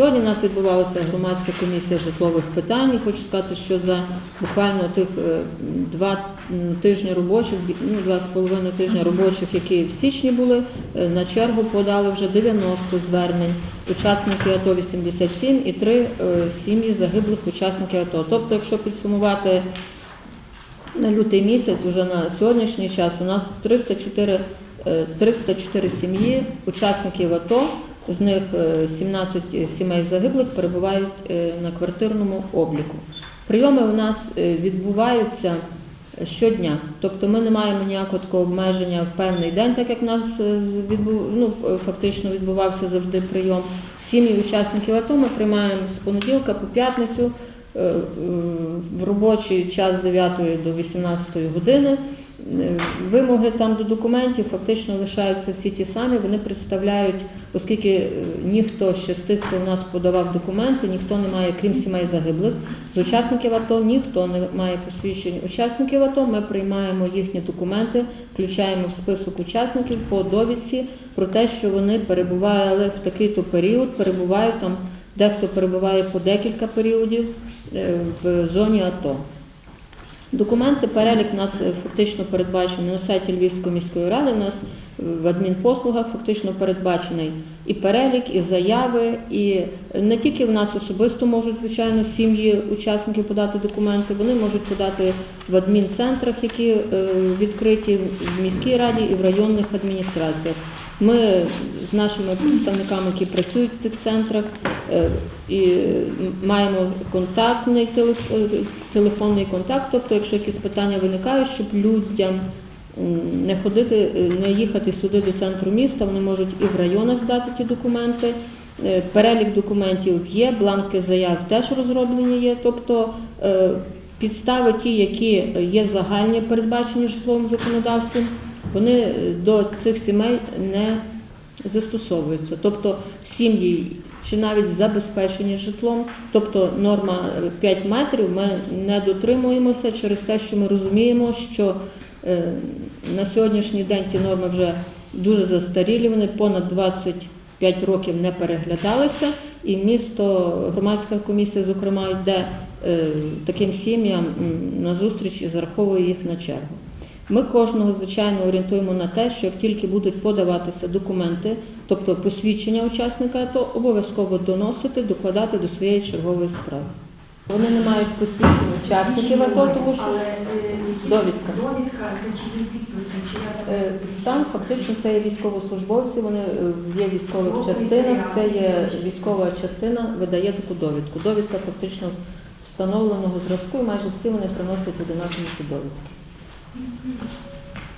Сьогодні у нас відбувалася громадська комісія житлових питань. І Хочу сказати, що за буквально тих е, два тижні робочих, ну, два з половиною тижня робочих, які в січні були, е, на чергу подали вже 90 звернень учасників АТО 87 і три е, сім'ї загиблих учасників АТО. Тобто, якщо підсумувати на лютий місяць, вже на сьогоднішній час, у нас 304, е, 304 сім'ї, учасників АТО, з них е, 17 сімей загиблих перебувають е, на квартирному обліку. Прийоми у нас е, відбуваються щодня, тобто ми не маємо ніякого такого обмеження в певний день, так як в нас е, відбу... ну, е, фактично відбувався завжди прийом. Сім'ї учасників АТО ми приймаємо з понеділка по п'ятницю е, е, в робочий час з 9 до 18 години. Вимоги там до документів фактично лишаються всі ті самі. Вони представляють, оскільки е, ніхто ще з тих, хто в нас подавав документи, ніхто не має, крім сімей загиблих, з учасників АТО ніхто не має посвідчень учасників АТО. Ми приймаємо їхні документи, включаємо в список учасників по довідці про те, що вони перебували в такий-то період, перебувають там, дехто перебуває по декілька періодів е, в зоні АТО. Документи, перелік у нас е, фактично передбачений на сайті Львівської міської ради. У нас в адмінпослугах фактично передбачений і перелік, і заяви, і не тільки в нас особисто можуть, звичайно, сім'ї учасників подати документи, вони можуть подати в адмінцентрах, які е, відкриті в міській раді і в районних адміністраціях. Ми з нашими представниками, які працюють в цих центрах, е, і маємо контактний е, телефонний контакт, тобто, якщо якісь питання виникають, щоб людям не ходити, е, не їхати сюди до центру міста, вони можуть і в районах здати ті документи. Е, Перелік документів є, бланки заяв теж розроблені є. Тобто е, підстави ті, які є загальні, передбачені житловим законодавством, вони до цих сімей не застосовуються. Тобто сім'ї чи навіть забезпечені житлом, тобто норма е, 5 метрів, ми не дотримуємося через те, що ми розуміємо, що е, на сьогоднішній день ті норми вже дуже застарілі, вони понад 25 років не переглядалися, і місто, громадська комісія, зокрема, йде е, таким сім'ям на зустріч і зараховує їх на чергу. Ми кожного, звичайно, орієнтуємо на те, що як тільки будуть подаватися документи, тобто посвідчення учасника, то обов'язково доносити, докладати до своєї чергової справи. Вони не мають посвідчень учасників АТО, тому що е, Довідка. Е, там фактично це є військовослужбовці, вони е, є в військових частинах, це є військова частина, видає таку довідку. Довідка фактично встановленого зразку, і майже всі вони приносять одинакові ці довідки.